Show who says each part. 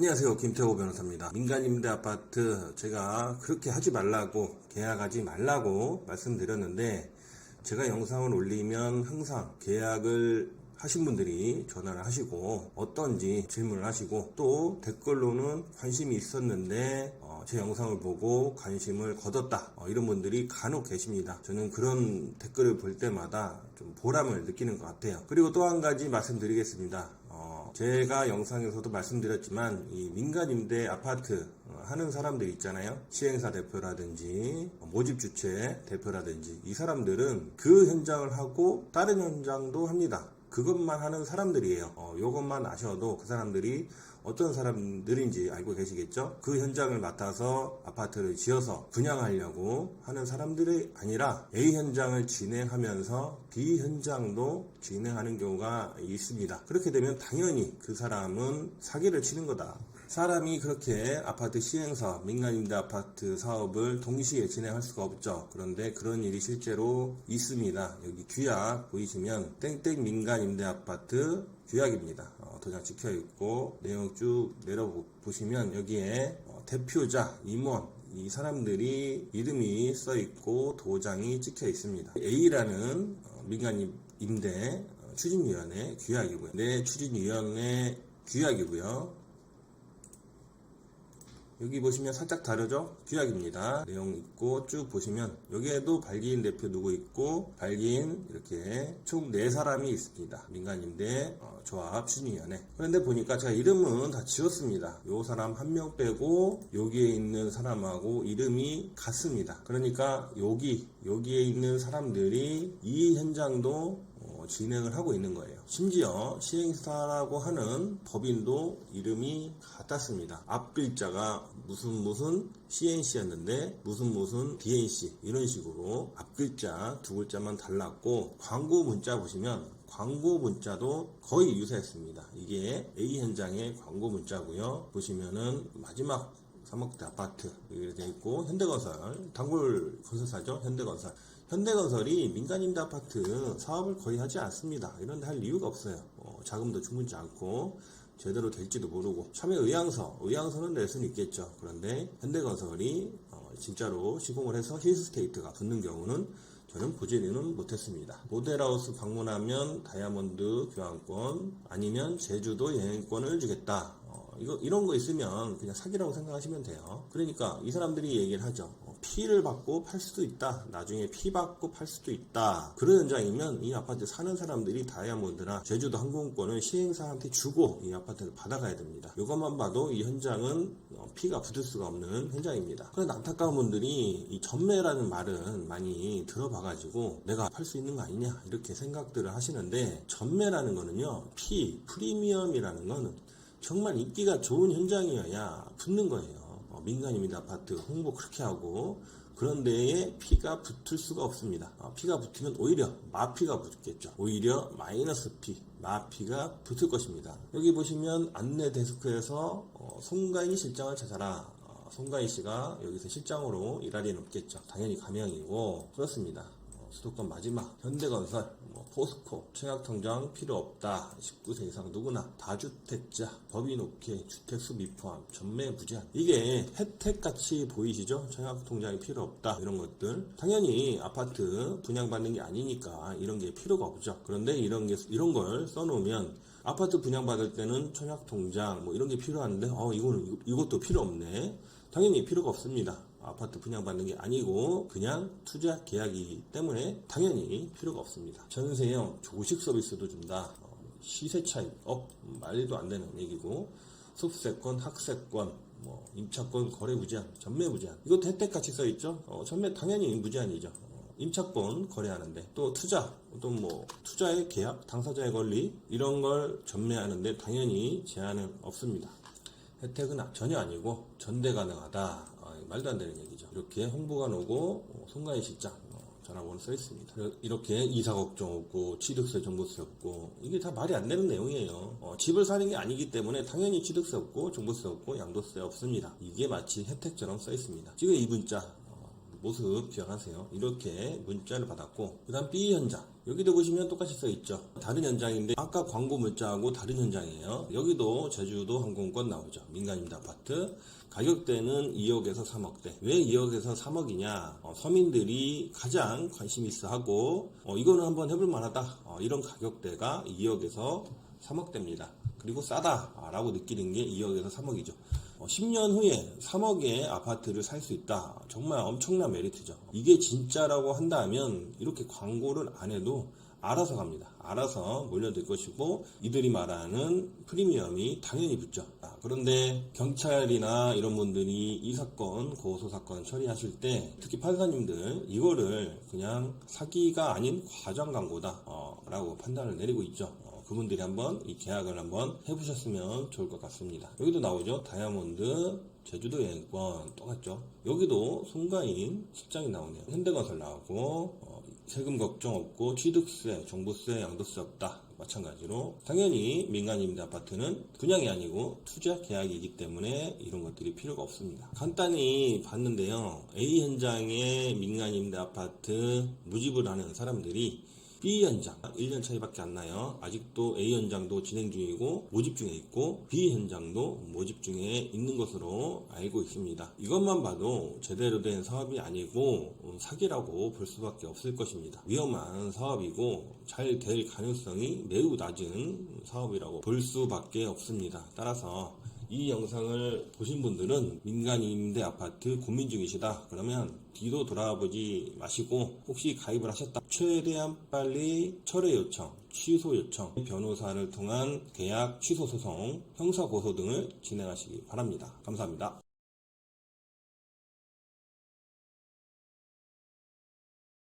Speaker 1: 안녕하세요. 김태호 변호사입니다. 민간임대 아파트 제가 그렇게 하지 말라고 계약하지 말라고 말씀드렸는데 제가 영상을 올리면 항상 계약을 하신 분들이 전화를 하시고 어떤지 질문을 하시고 또 댓글로는 관심이 있었는데 어, 제 영상을 보고 관심을 거뒀다 어, 이런 분들이 간혹 계십니다. 저는 그런 댓글을 볼 때마다 좀 보람을 느끼는 것 같아요. 그리고 또 한 가지 말씀드리겠습니다. 어, 제가 영상에서도 말씀드렸지만 이 민간 임대 아파트 어, 하는 사람들 있잖아요. 시행사 대표라든지 어, 모집 주체 대표라든지 이 사람들은 그 현장을 하고 다른 현장도 합니다. 그것만 하는 사람들이에요. 어, 요것만 아셔도 그 사람들이 어떤 사람들인지 알고 계시겠죠? 그 현장을 맡아서 아파트를 지어서 분양하려고 하는 사람들이 아니라 A 현장을 진행하면서 B 현장도 진행하는 경우가 있습니다. 그렇게 되면 당연히 그 사람은 사기를 치는 거다. 사람이 그렇게 아파트 시행사업, 민간임대 아파트 사업을 동시에 진행할 수가 없죠. 그런데 그런 일이 실제로 있습니다. 여기 규약 보이시면 땡땡 민간임대 아파트 규약입니다. 어, 도장 찍혀 있고 내용 쭉 내려보시면 여기에 어, 대표자, 임원, 이 사람들이 이름이 써 있고 도장이 찍혀 있습니다. A라는 어, 민간 임대 어, 추진위원회 규약이고요. 네, 추진위원회 규약이고요. 여기 보시면 살짝 다르죠? 규약입니다. 내용 있고 쭉 보시면 여기에도 발기인 대표 누구 있고 발기인 이렇게 총 4사람이 있습니다. 민간임대 어, 조합 추진위원회. 그런데 보니까 제가 이름은 다 지웠습니다. 요 사람 한 명 빼고 여기에 있는 사람하고 이름이 같습니다. 그러니까 여기 여기에 있는 사람들이 이 현장도 어, 진행을 하고 있는 거예요. 심지어 시행사라고 하는 법인도 이름이 같았습니다. 앞 글자가 무슨 무슨 CNC였는데 무슨 무슨 DNC 이런 식으로 앞 글자 두 글자만 달랐고 광고 문자 보시면 광고 문자도 거의 유사했습니다. 이게 A 현장의 광고 문자고요. 보시면은 마지막 3억대 아파트 이렇게 돼 있고 현대건설 단골 건설사죠 현대건설 현대건설이 민간임대 아파트 사업을 거의 하지 않습니다 이런데 할 이유가 없어요 어, 자금도 충분치 않고 제대로 될지도 모르고 참여 의향서 의향서는 낼 수는 있겠죠 그런데 현대건설이 어, 진짜로 시공을 해서 힐스테이트가 붙는 경우는 저는 보지는 못했습니다. 모델하우스 방문하면 다이아몬드 교환권 아니면 제주도 여행권을 주겠다. 어, 이거 이런 거 있으면 그냥 사기라고 생각하시면 돼요. 그러니까 이 사람들이 얘기를 하죠. 어, 피를 받고 팔 수도 있다. 나중에 피 받고 팔 수도 있다. 그런 현장이면 이 아파트 사는 사람들이 다이아몬드나 제주도 항공권을 시행사한테 주고 이 아파트를 받아가야 됩니다. 이것만 봐도 이 현장은 어, 피가 붙을 수가 없는 현장입니다. 그런데 안타까운 분들이 이 전매라는 말은 많이 들어봐가지고 내가 팔 수 있는 거 아니냐 이렇게 생각들을 하시는데 전매라는 거는요 피 프리미엄이라는 거는 정말 인기가 좋은 현장이어야 붙는 거예요. 어, 민간임대 아파트 홍보 그렇게 하고 그런 데에 피가 붙을 수가 없습니다. 어, 피가 붙으면 오히려 마피가 붙겠죠. 오히려 마이너스 피, 마피가 붙을 것입니다. 여기 보시면 안내 데스크에서 어, 송가인 실장을 찾아라. 어, 송가인 씨가 여기서 실장으로 일할 리는 없겠죠. 당연히 가명이고 그렇습니다. 어, 수도권 마지막 현대건설, 뭐 포스코, 청약통장 필요 없다. 19세 이상 누구나 다주택자, 법인 오케이, 주택수 미포함, 전매 무제한. 이게 혜택같이 보이시죠? 청약통장이 필요 없다. 이런 것들. 당연히 아파트 분양받는 게 아니니까 이런 게 필요가 없죠. 그런데 이런 게 이런 걸 써놓으면 아파트 분양받을 때는 청약통장 뭐 이런 게 필요한데 어 이거는 이것도 필요 없네. 당연히 필요가 없습니다. 아파트 분양받는 게 아니고 그냥 투자 계약이기 때문에 당연히 필요가 없습니다. 전세형 조식 서비스도 준다. 어, 시세 차익 업 말도 안 되는 얘기고 습세권, 학세권, 뭐 임차권 거래 무제한, 전매 무제한 이것도 혜택같이 써 있죠. 어, 전매 당연히 무제한이죠. 어, 임차권 거래하는데 또 투자 또 뭐 투자의 계약, 당사자의 권리 이런 걸 전매하는데 당연히 제한은 없습니다. 혜택은 전혀 아니고 전대 가능하다. 어, 말도 안 되는 얘기죠. 이렇게 홍보가 오고 어, 송가인 실장 어, 전화번호 써 있습니다. 이렇게 이사 걱정 없고 취득세 정보세 없고 이게 다 말이 안 되는 내용이에요. 어, 집을 사는 게 아니기 때문에 당연히 취득세 없고 정보세 없고 양도세 없습니다. 이게 마치 혜택처럼 써 있습니다. 지금 이 문자 어, 모습 기억하세요. 이렇게 문자를 받았고 그다음 B 현장 여기도 보시면 똑같이 써 있죠. 다른 현장인데 아까 광고 문자하고 다른 현장이에요. 여기도 제주도 항공권 나오죠. 민간임대 아파트. 가격대는 2억에서 3억대. 왜 2억에서 3억이냐? 어, 서민들이 가장 관심 있어 하고 어, 이거는 한번 해볼 만하다. 어, 이런 가격대가 2억에서 3억대입니다. 그리고 싸다라고 느끼는 게 2억에서 3억이죠. 10년 후에 3억의 아파트를 살 수 있다. 정말 엄청난 메리트죠. 이게 진짜라고 한다면 이렇게 광고를 안 해도 알아서 갑니다. 알아서 몰려들 것이고 이들이 말하는 프리미엄이 당연히 붙죠. 아, 그런데 경찰이나 이런 분들이 이 사건 고소 사건 처리하실 때 특히 판사님들 이거를 그냥 사기가 아닌 과장 광고다 어, 라고 판단을 내리고 있죠. 어, 그분들이 한번 이 계약을 한번 해보셨으면 좋을 것 같습니다. 여기도 나오죠. 다이아몬드 제주도 여행권 똑같죠. 여기도 송가인 실장이 나오네요. 현대건설 나오고 어, 세금 걱정 없고 취득세, 종부세, 양도세 없다. 마찬가지로 당연히 민간임대 아파트는 분양이 아니고 투자 계약이기 때문에 이런 것들이 필요가 없습니다. 간단히 봤는데요. A 현장의 민간임대 아파트 무집을 하는 사람들이 B 현장 1년 차이밖에 안 나요. 아직도 A 현장도 진행 중이고 모집 중에 있고 B 현장도 모집 중에 있는 것으로 알고 있습니다. 이것만 봐도 제대로 된 사업이 아니고 음, 사기라고 볼 수밖에 없을 것입니다. 위험한 사업이고 잘 될 가능성이 매우 낮은 사업이라고 볼 수밖에 없습니다. 따라서 이 영상을 보신 분들은 민간 임대 아파트 고민 중이시다. 그러면 뒤도 돌아보지 마시고 혹시 가입을 하셨다. 최대한 빨리 철회 요청, 취소 요청, 변호사를 통한 계약 취소 소송, 형사 고소 등을 진행하시기 바랍니다. 감사합니다.